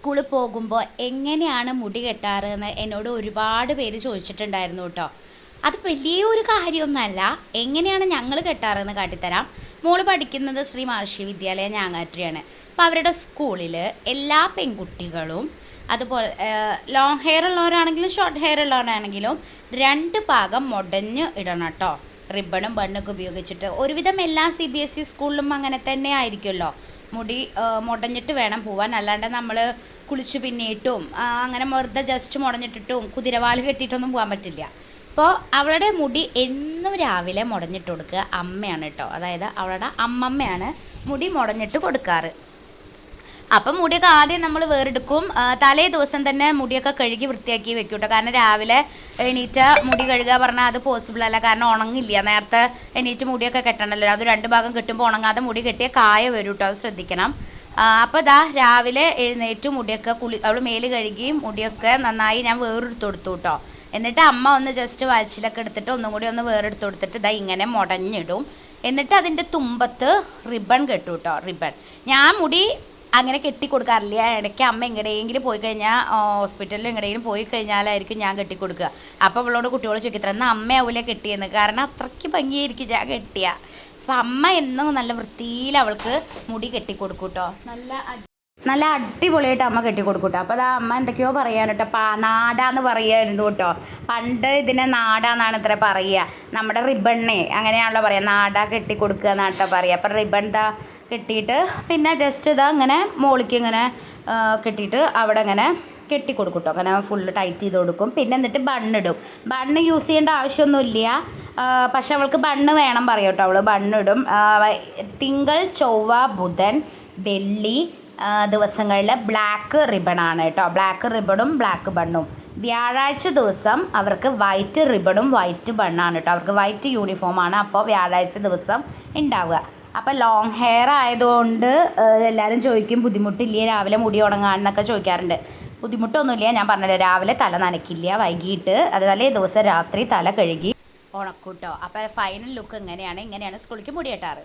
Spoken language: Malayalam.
സ്കൂളിൽ പോകുമ്പോൾ എങ്ങനെയാണ് മുടി കെട്ടാറ് എന്ന് എന്നോട് ഒരുപാട് പേര് ചോദിച്ചിട്ടുണ്ടായിരുന്നു കേട്ടോ. അത് വലിയൊരു കാര്യമൊന്നുമല്ല. എങ്ങനെയാണ് ഞങ്ങൾ കെട്ടാറെന്ന് കാട്ടിത്തരാം. മോൾ പഠിക്കുന്നത് ശ്രീ മഹർഷി വിദ്യാലയ ഞാങ്ങാട്ടിയാണ് അപ്പോൾ അവരുടെ സ്കൂളിൽ എല്ലാ പെൺകുട്ടികളും അതുപോലെ ലോങ് ഹെയർ ഉള്ളവരാണെങ്കിലും ഷോർട്ട് ഹെയർ ഉള്ളവരാണെങ്കിലും രണ്ട് ഭാഗം മുടഞ്ഞ് ഇടണം കേട്ടോ. റിബണും ബണ്ണൊക്കെ ഉപയോഗിച്ചിട്ട്. ഒരുവിധം എല്ലാ സി ബി എസ് ഇ സ്കൂളിലും അങ്ങനെ തന്നെ ആയിരിക്കുമല്ലോ. മുടി മുടഞ്ഞിട്ട് വേണം പോവാൻ. അല്ലാണ്ട് നമ്മൾ കുളിച്ച് പിന്നിട്ടും അങ്ങനെ വെറുതെ ജസ്റ്റ് മുടഞ്ഞിട്ടിട്ടും കുതിരവാൽ കെട്ടിയിട്ടൊന്നും പോകാൻ പറ്റില്ല. അപ്പോൾ അവളുടെ മുടി എന്നും രാവിലെ മുടഞ്ഞിട്ട് കൊടുക്കുക അമ്മയാണ് കേട്ടോ അതായത് അവളുടെ അമ്മമ്മയാണ് മുടി മുടഞ്ഞിട്ട് കൊടുക്കാറ്. അപ്പം മുടിയൊക്കെ ആദ്യം നമ്മൾ വേറെടുക്കും. തലേ ദിവസം തന്നെ മുടിയൊക്കെ കഴുകി വൃത്തിയാക്കി വെക്കും കേട്ടോ കാരണം രാവിലെ എണീറ്റ മുടി കഴുകുക പറഞ്ഞാൽ അത് പോസിബിൾ അല്ല. കാരണം ഉണങ്ങില്ല. നേരത്തെ എണീറ്റ് മുടിയൊക്കെ കെട്ടണമല്ലോ അത് രണ്ട് ഭാഗം കിട്ടുമ്പോൾ ഉണങ്ങാതെ മുടി കെട്ടിയ കായ വരും കേട്ടോ അത് ശ്രദ്ധിക്കണം. അപ്പോൾ ഇതാ രാവിലെ എഴുന്നേറ്റ് മുടിയൊക്കെ കുളി അവൾ മേൽ കഴുകി മുടിയൊക്കെ നന്നായി ഞാൻ വേറെടുത്ത് കൊടുത്തു കേട്ടോ എന്നിട്ട് അമ്മ ഒന്ന് ജസ്റ്റ് വാച്ചിലൊക്കെ എടുത്തിട്ട് ഒന്നും കൂടി ഒന്ന് വേറെടുത്ത് കൊടുത്തിട്ട് ഇതാ ഇങ്ങനെ മുടഞ്ഞിടും. എന്നിട്ട് അതിന്റെ തുമ്പത്ത് റിബൺ കെട്ടു കേട്ടോ റിബൺ ഞാൻ മുടി അങ്ങനെ കെട്ടിക്കൊടുക്കാറില്ല. ഇടയ്ക്ക് അമ്മ എങ്ങടെയെങ്കിലും പോയി കഴിഞ്ഞാൽ ഹോസ്പിറ്റലിൽ എങ്ങടെയെങ്കിലും പോയി കഴിഞ്ഞാലായിരിക്കും ഞാൻ കെട്ടിക്കൊടുക്കുക. അപ്പോൾ അവളോട് കുട്ടികളെ ചോദിക്കത്ര എന്നാൽ അമ്മയാവൂല കെട്ടിയെന്ന്? കാരണം അത്രയ്ക്ക് ഭംഗിയായിരിക്കും ഞാൻ കെട്ടിയ. അപ്പം അമ്മ എന്നും നല്ല വൃത്തിയിൽ അവൾക്ക് മുടി കെട്ടിക്കൊടുക്കും കേട്ടോ നല്ല നല്ല അടിപൊളിയായിട്ട് അമ്മ കെട്ടി കൊടുക്കും കേട്ടോ അപ്പോൾ അതാ അമ്മ എന്തൊക്കെയോ പറയാൻ കേട്ടോ പാ നാടാന്ന് പറയുന്നുണ്ട് കേട്ടോ. പണ്ട് ഇതിനെ നാടാന്നാണ് ഇത്ര പറയുക. നമ്മുടെ റിബണ്ണേ അങ്ങനെയാണല്ലോ പറയുക. നാടാ കെട്ടിക്കൊടുക്കുക എന്നാട്ടോ പറയുക. അപ്പം റിബൺ ദാ കെട്ടിയിട്ട് പിന്നെ ജസ്റ്റ് ഇതാ ഇങ്ങനെ മോളിക്ക് ഇങ്ങനെ കെട്ടിയിട്ട് അവിടെ ഇങ്ങനെ കെട്ടി കൊടുക്കും കേട്ടോ അങ്ങനെ ഫുള്ള് ടൈറ്റ് ചെയ്ത് കൊടുക്കും. പിന്നെ എന്നിട്ട് ബണ്ണിടും ബണ്ണ് യൂസ് ചെയ്യേണ്ട ആവശ്യമൊന്നുമില്ല. പക്ഷെ അവൾക്ക് ബണ്ണ് വേണം പറയും കേട്ടോ അവൾ ബണ്ണിടും തിങ്കൾ ചൊവ്വ ബുധൻ വെള്ളി ദിവസങ്ങളിൽ ബ്ലാക്ക് റിബണാണ് കേട്ടോ ബ്ലാക്ക് റിബണും ബ്ലാക്ക് ബണ്ണും. വ്യാഴാഴ്ച ദിവസം അവർക്ക് വൈറ്റ് റിബണും വൈറ്റ് ബണ്ണാണ് കേട്ടോ അവർക്ക് വൈറ്റ് യൂണിഫോമാണ് അപ്പോൾ വ്യാഴാഴ്ച ദിവസം ഉണ്ടാവുക. അപ്പോൾ ലോങ് ഹെയർ ആയതുകൊണ്ട് എല്ലാവരും ചോദിക്കും ബുദ്ധിമുട്ടില്ലേ? രാവിലെ മുടി ഉണങ്ങാനെന്നൊക്കെ ചോദിക്കാറുണ്ട്. ബുദ്ധിമുട്ടൊന്നുമില്ല ഞാൻ പറഞ്ഞല്ലോ രാവിലെ തല നനയ്ക്കില്ല വൈകിട്ട്. അത് തലേ ദിവസം രാത്രി തല കഴുകി ഉണക്കൂട്ടോ. അപ്പോൾ ഫൈനൽ ലുക്ക് എങ്ങനെയാണ് ഇങ്ങനെയാണ് സ്കൂളിലേക്ക് മുടി കെട്ടാറ്.